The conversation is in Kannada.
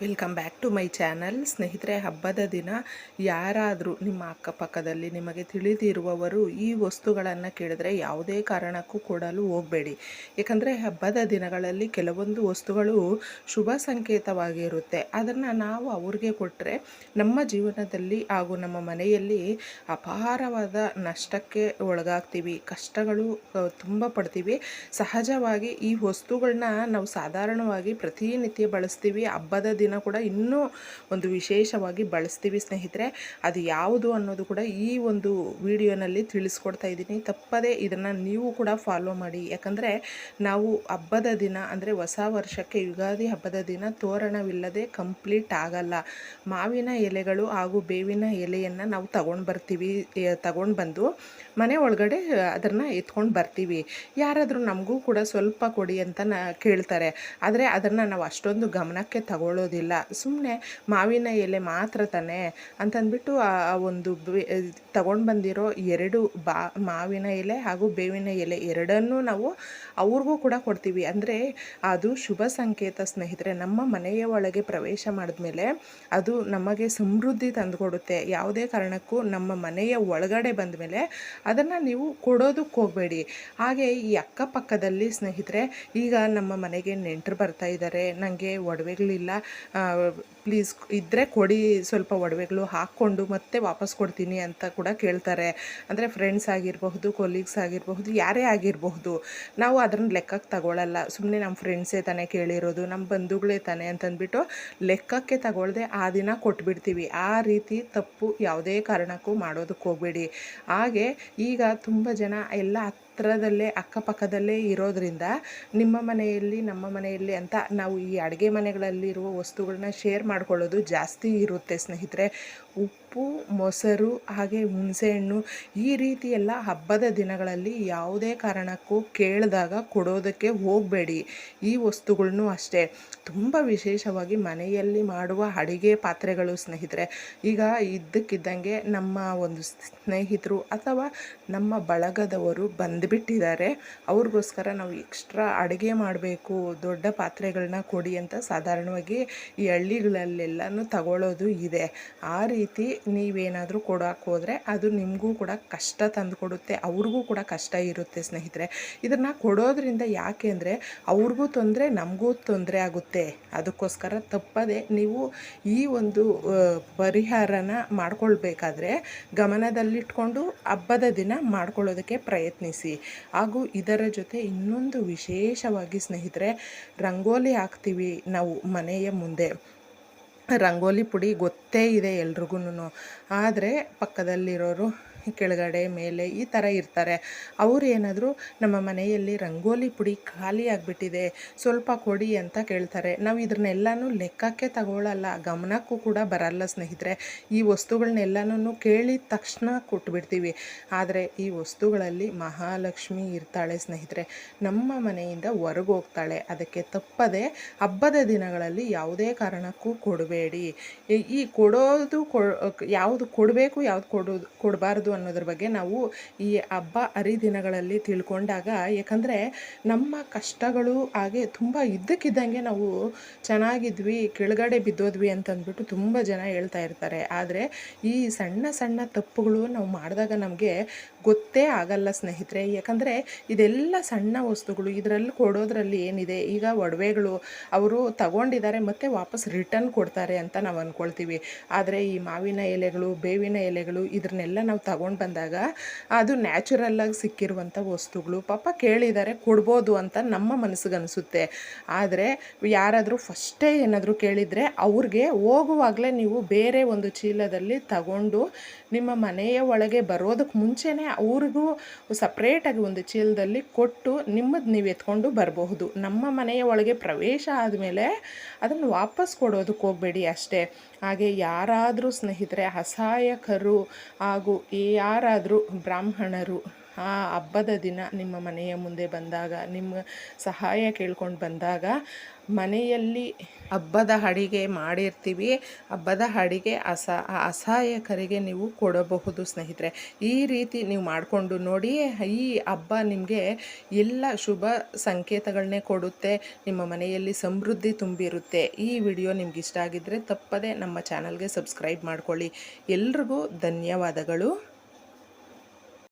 Welcome back to my channel ಸ್ನೇಹಿತರೆ, ಹಬ್ಬದ ದಿನ ಯಾರಾದರೂ ನಿಮ್ಮ ಅಕ್ಕಪಕ್ಕದಲ್ಲಿ ನಿಮಗೆ ತಿಳಿದಿರುವವರು ಈ ವಸ್ತುಗಳನ್ನು ಕೇಳಿದ್ರೆ ಯಾವುದೇ ಕಾರಣಕ್ಕೂ ಕೊಡಲು ಹೋಗಬೇಡಿ. ಏಕೆಂದರೆ ಹಬ್ಬದ ದಿನಗಳಲ್ಲಿ ಕೆಲವೊಂದು ವಸ್ತುಗಳು ಶುಭ ಸಂಕೇತವಾಗಿರುತ್ತೆ ಅದನ್ನು ನಾವು ಅವ್ರಿಗೆ ಕೊಟ್ಟರೆ ನಮ್ಮ ಜೀವನದಲ್ಲಿ ಹಾಗೂ ನಮ್ಮ ಮನೆಯಲ್ಲಿ ಅಪಾರವಾದ ನಷ್ಟಕ್ಕೆ ಒಳಗಾಗ್ತೀವಿ. ಕಷ್ಟಗಳು ತುಂಬ ಪಡ್ತೀವಿ. ಸಹಜವಾಗಿ ಈ ವಸ್ತುಗಳನ್ನ ನಾವು ಸಾಧಾರಣವಾಗಿ ಪ್ರತಿನಿತ್ಯ ಬಳಸ್ತೀವಿ. ಹಬ್ಬದ ಕೂಡ ಇನ್ನೂ ಒಂದು ವಿಶೇಷವಾಗಿ ಬಳಸ್ತೀವಿ ಸ್ನೇಹಿತರೆ. ಅದು ಯಾವುದು ಅನ್ನೋದು ಕೂಡ ಈ ಒಂದು ವಿಡಿಯೋನಲ್ಲಿ ತಿಳಿಸ್ಕೊಡ್ತಾ ಇದ್ದೀನಿ. ತಪ್ಪದೇ ಇದನ್ನು ನೀವು ಕೂಡ ಫಾಲೋ ಮಾಡಿ. ಯಾಕಂದರೆ ನಾವು ಹಬ್ಬದ ದಿನ ಅಂದರೆ ಹೊಸ ವರ್ಷಕ್ಕೆ ಯುಗಾದಿ ಹಬ್ಬದ ದಿನ ತೋರಣವಿಲ್ಲದೆ ಕಂಪ್ಲೀಟ್ ಆಗಲ್ಲ. ಮಾವಿನ ಎಲೆಗಳು ಹಾಗೂ ಬೇವಿನ ಎಲೆಯನ್ನು ನಾವು ತಗೊಂಡು ಬರ್ತೀವಿ ತಗೊಂಡು ಬಂದು ಮನೆ ಒಳಗಡೆ ಅದನ್ನು ಎತ್ಕೊಂಡು ಬರ್ತೀವಿ. ಯಾರಾದರೂ ನಮಗೂ ಕೂಡ ಸ್ವಲ್ಪ ಕೊಡಿ ಅಂತ ನಾ, ಕೇಳ್ತಾರೆ. ಆದರೆ ಅದನ್ನು ನಾವು ಅಷ್ಟೊಂದು ಗಮನಕ್ಕೆ ತಗೊಳ್ಳೋದಿಲ್ಲ. ಸುಮ್ಮನೆ ಮಾವಿನ ಎಲೆ ಮಾತ್ರ ತಾನೇ ಅಂತಂದ್ಬಿಟ್ಟು ಆ ಒಂದು ತಗೊಂಡು ಬಂದಿರೋ ಎರಡು ಬಾ, ಮಾವಿನ ಎಲೆ ಹಾಗೂ ಬೇವಿನ ಎಲೆ ಎರಡನ್ನೂ ನಾವು ಅವ್ರಿಗೂ ಕೂಡ ಕೊಡ್ತೀವಿ. ಅಂದರೆ ಅದು ಶುಭ ಸಂಕೇತ ಸ್ನೇಹಿತರೆ, ನಮ್ಮ ಮನೆಯ ಒಳಗೆ ಪ್ರವೇಶ ಮಾಡಿದ್ಮೇಲೆ ಅದು ನಮಗೆ ಸಮೃದ್ಧಿ ತಂದುಕೊಡುತ್ತೆ. ಯಾವುದೇ ಕಾರಣಕ್ಕೂ ನಮ್ಮ ಮನೆಯ ಒಳಗಡೆ ಬಂದ ಮೇಲೆ ಅದನ್ನು ನೀವು ಕೊಡೋದಕ್ಕೆ ಹೋಗಬೇಡಿ. ಹಾಗೆ ಈ ಅಕ್ಕಪಕ್ಕದಲ್ಲಿ ಸ್ನೇಹಿತರೆ, ಈಗ ನಮ್ಮ ಮನೆಗೆ ನೆಂಟರು ಬರ್ತಾ ಇದ್ದಾರೆ. ನನಗೆ ಒಡವೆಗಳಿಲ್ಲ. ಪ್ಲೀಸ್ ಇದ್ದರೆ ಕೊಡಿ, ಸ್ವಲ್ಪ ಒಡವೆಗಳು ಹಾಕ್ಕೊಂಡು ಮತ್ತೆ ವಾಪಸ್ ಕೊಡ್ತೀನಿ ಅಂತ ಕೂಡ ಕೇಳ್ತಾರೆ. ಅಂದರೆ ಫ್ರೆಂಡ್ಸ್ ಆಗಿರಬಹುದು ಕೊಲೀಗ್ಸ್ ಆಗಿರಬಹುದು, ಯಾರೇ ಆಗಿರಬಹುದು, ನಾವು ಅದನ್ನು ಲೆಕ್ಕಕ್ಕೆ ತಗೊಳ್ಳಲ್ಲ ಸುಮ್ಮನೆ ನಮ್ಮ ಫ್ರೆಂಡ್ಸೇ ತಾನೇ ಕೇಳಿರೋದು ನಮ್ಮ ಬಂಧುಗಳೇ ತಾನೇ ಅಂತಂದ್ಬಿಟ್ಟು ಲೆಕ್ಕಕ್ಕೆ ತಗೊಳ್ಳದೆ ಆ ದಿನ ಕೊಟ್ಬಿಡ್ತೀವಿ. ಆ ರೀತಿ ತಪ್ಪು ಯಾವುದೇ ಕಾರಣಕ್ಕೂ ಮಾಡೋದಕ್ಕೆ ಹೋಗಬೇಡಿ. ಹಾಗೆ ಈಗ ತುಂಬ ಜನ ಎಲ್ಲ ಹತ್ರದಲ್ಲೇ, ಅಕ್ಕಪಕ್ಕದಲ್ಲೇ ಇರೋದರಿಂದ ನಿಮ್ಮ ಮನೆಯಲ್ಲಿ, ನಮ್ಮ ಮನೆಯಲ್ಲಿ ಅಂತ ನಾವು ಈ ಅಡುಗೆ ಮನೆಗಳಲ್ಲಿರುವ ವಸ್ತುಗಳನ್ನ ಶೇರ್ ಮಾಡ್ಕೊಳ್ಳೋದು ಜಾಸ್ತಿ ಇರುತ್ತೆ ಸ್ನೇಹಿತರೆ. ಉಪ್ಪು, ಮೊಸರು, ಹಾಗೆ ಹುಣಸೆಹಣ್ಣು ಈ ರೀತಿ ಎಲ್ಲ ಹಬ್ಬದ ದಿನಗಳಲ್ಲಿ ಯಾವುದೇ ಕಾರಣಕ್ಕೂ ಕೇಳಿದಾಗ ಕೊಡೋದಕ್ಕೆ ಹೋಗಬೇಡಿ. ಈ ವಸ್ತುಗಳನ್ನು ಅಷ್ಟೇ. ತುಂಬ ವಿಶೇಷವಾಗಿ ಮನೆಯಲ್ಲಿ ಮಾಡುವ ಅಡುಗೆ ಪಾತ್ರೆಗಳು ಸ್ನೇಹಿತರೆ. ಈಗ ಇದ್ದಕ್ಕಿದ್ದಂಗೆ ನಮ್ಮ ಒಂದು ಸ್ನೇಹಿತರು ಅಥವಾ ನಮ್ಮ ಬಳಗದವರು ಬಂದುಬಿಟ್ಟಿದ್ದಾರೆ ಅವ್ರಿಗೋಸ್ಕರ ನಾವು ಎಕ್ಸ್ಟ್ರಾ ಅಡುಗೆ ಮಾಡಬೇಕು, ದೊಡ್ಡ ಪಾತ್ರೆಗಳನ್ನ ಕೊಡಿ ಅಂತ ಸಾಧಾರಣವಾಗಿ ಈ ಹಳ್ಳಿಗಳಲ್ಲೆಲ್ಲನೂ ತಗೊಳ್ಳೋದು ಇದೆ. ಆ ರೀತಿ ನೀವೇನಾದರೂ ಕೊಡೋಕೆ ಹೋದರೆ ಅದು ನಿಮಗೂ ಕೂಡ ಕಷ್ಟ ತಂದು ಕೊಡುತ್ತೆ ಅವ್ರಿಗೂ ಕೂಡ ಕಷ್ಟ ಇರುತ್ತೆ ಸ್ನೇಹಿತರೆ. ಇದನ್ನು ಕೊಡೋದ್ರಿಂದ ಯಾಕೆ ಅಂದರೆ ಅವ್ರಿಗೂ ತೊಂದರೆ, ನಮಗೂ ತೊಂದರೆ ಆಗುತ್ತೆ. ಅದಕ್ಕೋಸ್ಕರ ತಪ್ಪದೆ ನೀವು ಈ ಒಂದು ಪರಿಹಾರನ ಮಾಡಿಕೊಳ್ಬೇಕಾದ್ರೆ ಗಮನದಲ್ಲಿಟ್ಕೊಂಡು ಹಬ್ಬದ ದಿನ ಮಾಡ್ಕೊಳ್ಳೋದಕ್ಕೆ ಪ್ರಯತ್ನಿಸಿ. ಹಾಗೂ ಇದರ ಜೊತೆ ಇನ್ನೊಂದು ವಿಶೇಷವಾಗಿ ಸ್ನೇಹಿತರೆ, ರಂಗೋಲಿ ಹಾಕ್ತೀವಿ ನಾವು ಮನೆಯ ಮುಂದೆ. ರಂಗೋಲಿ ಪುಡಿ ಗೊತ್ತೇ ಇದೆ ಎಲ್ರಿಗೂನು ಆದರೆ ಪಕ್ಕದಲ್ಲಿರೋರು ಕೆಳಗಡೆ ಮೇಲೆ ಈ ಥರ ಇರ್ತಾರೆ. ಅವ್ರು ಏನಾದರೂ ನಮ್ಮ ಮನೆಯಲ್ಲಿ ರಂಗೋಲಿ ಪುಡಿ ಖಾಲಿ ಆಗಿಬಿಟ್ಟಿದೆ, ಸ್ವಲ್ಪ ಕೊಡಿ ಅಂತ ಕೇಳ್ತಾರೆ. ನಾವು ಇದನ್ನೆಲ್ಲನೂ ಲೆಕ್ಕಕ್ಕೆ ತಗೊಳ್ಳಲ್ಲ ಗಮನಕ್ಕೂ ಕೂಡ ಬರಲ್ಲ ಸ್ನೇಹಿತರೆ. ಈ ವಸ್ತುಗಳನ್ನೆಲ್ಲನೂ ಕೇಳಿದ ತಕ್ಷಣ ಕೊಟ್ಬಿಡ್ತೀವಿ. ಆದರೆ ಈ ವಸ್ತುಗಳಲ್ಲಿ ಮಹಾಲಕ್ಷ್ಮಿ ಇರ್ತಾಳೆ ಸ್ನೇಹಿತರೆ. ನಮ್ಮ ಮನೆಯಿಂದ ಹೊರಗೆ ಹೋಗ್ತಾಳೆ. ಅದಕ್ಕೆ ತಪ್ಪದೆ ಹಬ್ಬದ ದಿನಗಳಲ್ಲಿ ಯಾವುದೇ ಕಾರಣಕ್ಕೂ ಕೊಡಬೇಡಿ. ಈ ಕೊಡೋದು ಕೊ ಯಾವುದು ಕೊಡಬೇಕು, ಯಾವುದು ಕೊಡೋದು ಕೊಡಬಾರ್ದು ಅನ್ನೋದ್ರ ಬಗ್ಗೆ ನಾವು ಈ ಹಬ್ಬ ಹರಿದಿನಗಳಲ್ಲಿ ತಿಳ್ಕೊಂಡಾಗ, ಯಾಕಂದರೆ ನಮ್ಮ ಕಷ್ಟಗಳು ಹಾಗೆ ತುಂಬ ಇದ್ದಕ್ಕಿದ್ದಂಗೆ ನಾವು ಚೆನ್ನಾಗಿದ್ವಿ, ಕೆಳಗಡೆ ಬಿದ್ದೋದ್ವಿ ಅಂತಂದ್ಬಿಟ್ಟು ತುಂಬ ಜನ ಹೇಳ್ತಾ ಇರ್ತಾರೆ. ಆದರೆ ಈ ಸಣ್ಣ ಸಣ್ಣ ತಪ್ಪುಗಳು ನಾವು ಮಾಡಿದಾಗ ನಮಗೆ ಗೊತ್ತೇ ಆಗಲ್ಲ ಸ್ನೇಹಿತರೆ. ಯಾಕಂದರೆ ಇದೆಲ್ಲ ಸಣ್ಣ ವಸ್ತುಗಳು, ಇದರಲ್ಲಿ ಕೊಡೋದ್ರಲ್ಲಿ ಏನಿದೆ? ಈಗ ಒಡವೆಗಳು, ಅವರು ತಗೊಂಡಿದ್ದಾರೆ ಮತ್ತು ವಾಪಸ್ ರಿಟರ್ನ್ ಕೊಡ್ತಾರೆ ಅಂತ ನಾವು ಅಂದ್ಕೊಳ್ತೀವಿ ಆದರೆ ಈ ಮಾವಿನ ಎಲೆಗಳು, ಬೇವಿನ ಎಲೆಗಳು ಇದನ್ನೆಲ್ಲ ನಾವು ತಗೊಂಡು ಬಂದಾಗ ಅದು ನ್ಯಾಚುರಲ್ಲಾಗಿ ಸಿಕ್ಕಿರುವಂಥ ವಸ್ತುಗಳು. ಪಾಪ ಕೇಳಿದ್ದಾರೆ ಕೊಡ್ಬೋದು ಅಂತ ನಮ್ಮ ಮನಸ್ಸಿಗೆ ಅನಿಸುತ್ತೆ ಆದರೆ ಯಾರಾದರೂ ಫಸ್ಟೇ ಏನಾದರೂ ಕೇಳಿದರೆ ಅವ್ರಿಗೆ ಹೋಗುವಾಗಲೇ ನೀವು ಬೇರೆ ಒಂದು ಚೀಲದಲ್ಲಿ ತಗೊಂಡು ನಿಮ್ಮ ಮನೆಯ ಒಳಗೆ ಬರೋದಕ್ಕೆ ಮುಂಚೆನೇ ಅವ್ರಿಗೂ ಸಪ್ರೇಟಾಗಿ ಒಂದು ಚೀಲದಲ್ಲಿ ಕೊಟ್ಟು ನಿಮ್ಮದು ನೀವು ಎತ್ಕೊಂಡು ಬರಬಹುದು. ನಮ್ಮ ಮನೆಯ ಒಳಗೆ ಪ್ರವೇಶ ಆದಮೇಲೆ ಅದನ್ನು ವಾಪಸ್ ಕೊಡೋದಕ್ಕೆ ಹೋಗಬೇಡಿ ಅಷ್ಟೇ. ಹಾಗೆ ಯಾರಾದರೂ ಸ್ನೇಹಿತರೆ, ಅಸಹಾಯಕರು ಹಾಗೂ ಯಾರಾದರೂ ಬ್ರಾಹ್ಮಣರು ಆ ಹಬ್ಬದ ದಿನ ನಿಮ್ಮ ಮನೆಯ ಮುಂದೆ ಬಂದಾಗ, ನಿಮ್ಮ ಸಹಾಯ ಕೇಳ್ಕೊಂಡು ಬಂದಾಗ ಮನೆಯಲ್ಲಿ ಹಬ್ಬದ ಅಡಿಗೆ ಮಾಡಿರ್ತೀವಿ. ಹಬ್ಬದ ಅಡಿಗೆ ಅಸ, ಅಸಹಾಯಕರಿಗೆ ನೀವು ಕೊಡಬಹುದು ಸ್ನೇಹಿತರೆ. ಈ ರೀತಿ ನೀವು ಮಾಡಿಕೊಂಡು ನೋಡಿ, ಈ ಹಬ್ಬ ನಿಮಗೆ ಎಲ್ಲ ಶುಭ ಸಂಕೇತಗಳನ್ನೇ ಕೊಡುತ್ತೆ. ನಿಮ್ಮ ಮನೆಯಲ್ಲಿ ಸಮೃದ್ಧಿ ತುಂಬಿರುತ್ತೆ. ಈ ವಿಡಿಯೋ ನಿಮ್ಗೆ ಇಷ್ಟ ಆಗಿದ್ದರೆ ತಪ್ಪದೆ ನಮ್ಮ ಚಾನಲ್ಗೆ ಸಬ್ಸ್ಕ್ರೈಬ್ ಮಾಡ್ಕೊಳ್ಳಿ. ಎಲ್ರಿಗೂ ಧನ್ಯವಾದಗಳು.